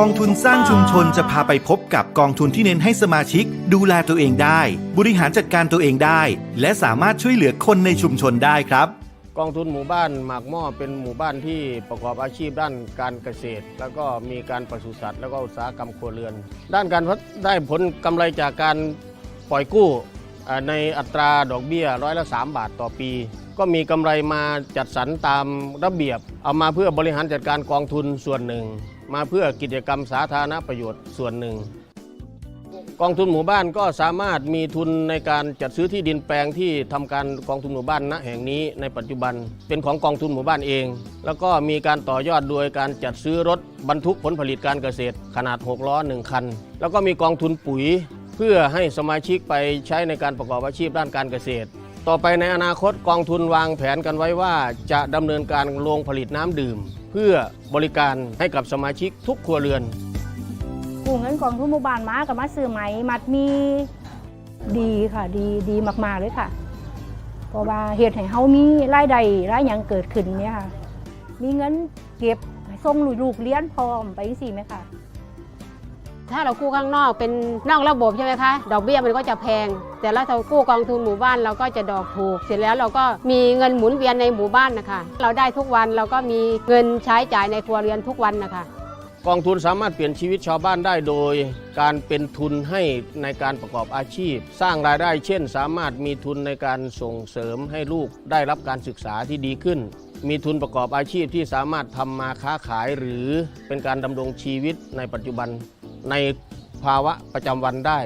กองทุนสร้างชุมชนจะพาไปพบกับกองทุนที่เน้นให้สมาชิก ดูแลตัวเองได้ บริหารจัดการตัวเองได้ และสามารถช่วยเหลือคนในชุมชนได้ครับ กองทุนหมู่บ้านหมากหม้อเป็นหมู่บ้านที่ประกอบอาชีพด้านการเกษตร แล้วก็มีการปศุสัตว์แล้วก็อุตสาหกรรมครัวเรือน ด้านการได้ผลกำไรจากการปล่อยกู้ในอัตราดอกเบี้ยร้อยละ 3 บาทต่อปี ก็มีกำไรมาจัดสรรตามระเบียบ เอามาเพื่อบริหารจัดการกองทุนส่วนหนึ่ง มาเพื่อกิจกรรมสาธารณประโยชน์ส่วนหนึ่ง กองทุนหมู่บ้านก็สามารถมีทุนในการจัดซื้อที่ดินแปลงที่ทำการกองทุนหมู่บ้านณแห่งนี้ในปัจจุบันเป็นของกองทุนหมู่บ้านเอง แล้วก็มีการต่อยอดโดยการจัดซื้อรถบรรทุกผลผลิตการเกษตร ขนาด6ล้อ1คัน แล้วก็มีกองทุนปุ๋ย เพื่อให้สมาชิกไปใช้ในการประกอบอาชีพด้านการเกษตร ต่อไปในอนาคตกองทุนวางแผนกันไว้ว่าจะดำเนินการโรงผลิตน้ำดื่ม เพื่อบริการให้กับสมาชิกทุกครัวเรือนกู้เงินกองทุนหมู่บ้านมากับมาซื้อไหมมัดมีดีค่ะ ดีดีมากๆเลยค่ะ เพราะว่าเหตุให้เฮามีรายได้รายหยังเกิดขึ้นเนี่ยค่ะ มีเงินเก็บส่งลูกเรียนพร้อมไปสิไหมค่ะ ถ้าเรากู้ข้างนอกเป็นนอกระบบใช่ไหมคะ ดอกเบี้ยมันก็จะแพง แต่ถ้าเรากู้กองทุนหมู่บ้านเราก็จะดอกถูก เสร็จแล้วเราก็มีเงินหมุนเวียนในหมู่บ้านนะคะ เราได้ทุกวันเราก็มีเงินใช้จ่ายในครัวเรือนทุกวันนะคะ กองทุนสามารถเปลี่ยนชีวิตชาวบ้านได้โดย การเป็นทุนให้ในการประกอบอาชีพ สร้างรายได้ เช่น สามารถมีทุนในการส่งเสริมให้ลูกได้รับการศึกษาที่ดีขึ้นมีทุนประกอบอาชีพที่สามารถทำมาค้าขายหรือเป็นการดำรงชีวิตในปัจจุบัน ในภาวะประจำวันได้